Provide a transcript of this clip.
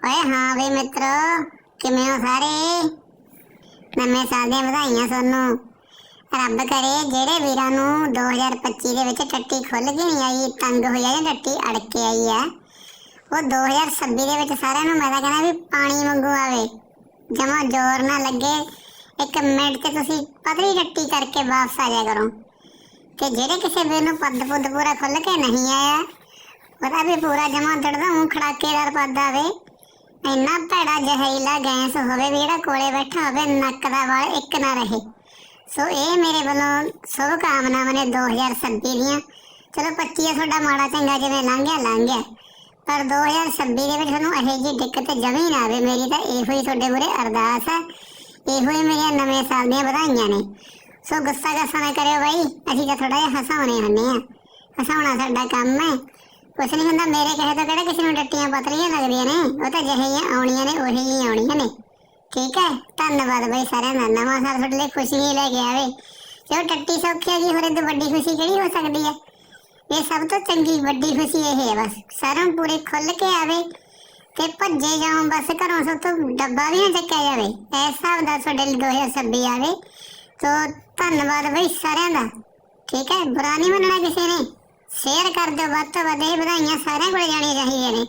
ਓਏ ਹਾਂ ਵੀ ਮਿੱਤਰੋ, ਕਿਵੇਂ ਹੋ ਸਾਰੇ? ਨਵੇਂ ਸਾਲ ਦੀਆਂ ਵਧਾਈਆਂ ਤੁਹਾਨੂੰ ਰੱਬ ਕਰੇ ਜਿਹੜੇ ਵੀਰਾਂ ਨੂੰ 2025 ਦੇ ਵਿੱਚ ਟੱਟੀ ਖੁੱਲ ਕੇ ਨਹੀਂ ਆਈ ਤੰਗ ਹੋਇਆ ਜਾਂ ਟੱਟੀ ਅੜ ਕੇ ਆਈ ਆ, ਉਹ 2026 ਦੇ ਵਿੱਚ ਸਾਰਿਆਂ ਨੂੰ ਮੈਂ ਤਾਂ ਕਹਿੰਦਾ ਵੀ ਪਾਣੀ ਵਾਂਗੂ ਆਵੇ। ਜਮਾ ਜ਼ੋਰ ਨਾ ਲੱਗੇ। ਇੱਕ ਮਿੰਟ ਤੇ ਤੁਸੀਂ ਪਤਲੀ ਟੱਟੀ ਕਰਕੇ ਵਾਪਸ ਆ ਜਾਇਆ ਕਰੋ। ਤੇ ਜਿਹੜੇ ਕਿਸੇ ਵੀਰ ਨੂੰ ਪੱਦ ਪੁੱਦ ਪੂਰਾ ਖੁੱਲ ਕੇ ਨਹੀਂ ਆਇਆ, ਉਹਦਾ ਵੀ ਪੂਰਾ ਜਮਾ ਦੜਦਾ ਮੂੰਹ ਖੜਾਕੇਦਾਰ ਪੱਦ ਆਵੇ। ਇੰਨਾ ਭੈੜਾ ਜ਼ਹਿਰੀਲਾ ਗੈਸ ਹੋਵੇ ਵੀ ਜਿਹੜਾ ਕੋਲੇ ਬੈਠਾ ਹੋਵੇ, ਨੱਕ ਦਾ ਵਾਲ ਇੱਕ ਨਾ ਰਹੇ। ਸੋ ਇਹ ਮੇਰੇ ਵੱਲੋਂ ਸ਼ੁਭ ਕਾਮਨਾਵਾਂ ਨੇ 2026 ਦੀਆਂ। ਚਲੋ 25 ਤੁਹਾਡਾ ਮਾੜਾ ਚੰਗਾ ਜਿਵੇਂ ਲੰਘ ਗਿਆ ਲੰਘ ਗਿਆ ਪਰ 2026 ਦੇ ਵਿੱਚ ਤੁਹਾਨੂੰ ਇਹੋ ਜਿਹੀ ਦਿੱਕਤ ਜਮੀ ਨਾ ਆਵੇ। ਮੇਰੀ ਤਾਂ ਇਹੋ ਹੀ ਤੁਹਾਡੇ ਮੂਹਰੇ ਅਰਦਾਸ ਹੈ। ਇਹੋ ਹੀ ਮੇਰੀਆਂ ਨਵੇਂ ਸਾਲ ਦੀਆਂ ਵਧਾਈਆਂ ਨੇ। ਸੋ ਗੁੱਸਾ ਗੁੱਸਾ ਨਾ ਕਰਿਓ ਬਾਈ। ਅਸੀਂ ਤਾਂ ਥੋੜਾ ਜਿਹਾ ਹਸਾਉਣੇ ਹੁੰਨੇ ਆ ਹਸਾਉਣਾ ਸਾਡਾ ਕੰਮ ਹੈ। ਕੁਛ ਨਹੀਂ ਹੁੰਦਾ, ਮੇਰੇ ਕਹੇ ਤੋਂ ਕਿਹੜਾ ਕਿਸੇ ਨੂੰ ਟੱਟੀਆਂ ਪਤਲੀਆਂ ਲੱਗਦੀਆਂ ਨੇ? ਉਹ ਤਾਂ ਜਿਹੀਆਂ ਆਉਣੀਆਂ ਨੇ, ਉਹੀ ਹੀ ਆਉਣੀਆਂ ਨੇ। ਠੀਕ ਹੈ? ਧੰਨਵਾਦ ਬਈ ਸਾਰਿਆਂ ਦਾ, ਨਵਾਂ ਸਾਲ ਤੁਹਾਡੇ ਲਈ ਖੁਸ਼ੀ ਹੀ ਲੈ ਕੇ ਆਵੇ। ਜੋ ਟੱਟੀ ਸੌਖੀ ਹੈਗੀ, ਹੋਰ ਤੋਂ ਵੱਡੀ ਖੁਸ਼ੀ ਕਿਹੜੀ ਹੋ ਸਕਦੀ ਹੈ? ਇਹ ਸਭ ਤੋਂ ਚੰਗੀ ਵੱਡੀ ਖੁਸ਼ੀ ਇਹ ਹੈ ਬਸ, ਸਾਰਿਆਂ ਪੂਰੇ ਖੁੱਲ ਕੇ ਆਵੇ ਤੇ ਭੱਜੇ ਜਾਓ, ਬਸ ਘਰੋਂ ਸੋ ਤੋਂ ਡੱਬਾ ਵੀ ਨਾ ਚੱਕਿਆ ਜਾਵੇ। ਐਸਾ ਦਾ ਤੁਹਾਡੇ ਲਈ 2026 ਆਵੇ। ਤੋ ਧੰਨਵਾਦ ਬਈ ਸਾਰਿਆਂ ਦਾ। ਠੀਕ ਹੈ? ਬੁਰਾ ਨਹੀਂ ਮੰਨਣਾ ਕਿਸੇ ਨੇ। ਸ਼ੇਅਰ ਕਰ ਦਿਓ ਵੱਧ ਤੋਂ ਵੱਧ ਇਹ ਵਧਾਈਆਂ ਸਾਰਿਆਂ ਕੋਲ ਜਾਣੀਆਂ ਚਾਹੀਦੀਆਂ ਨੇ।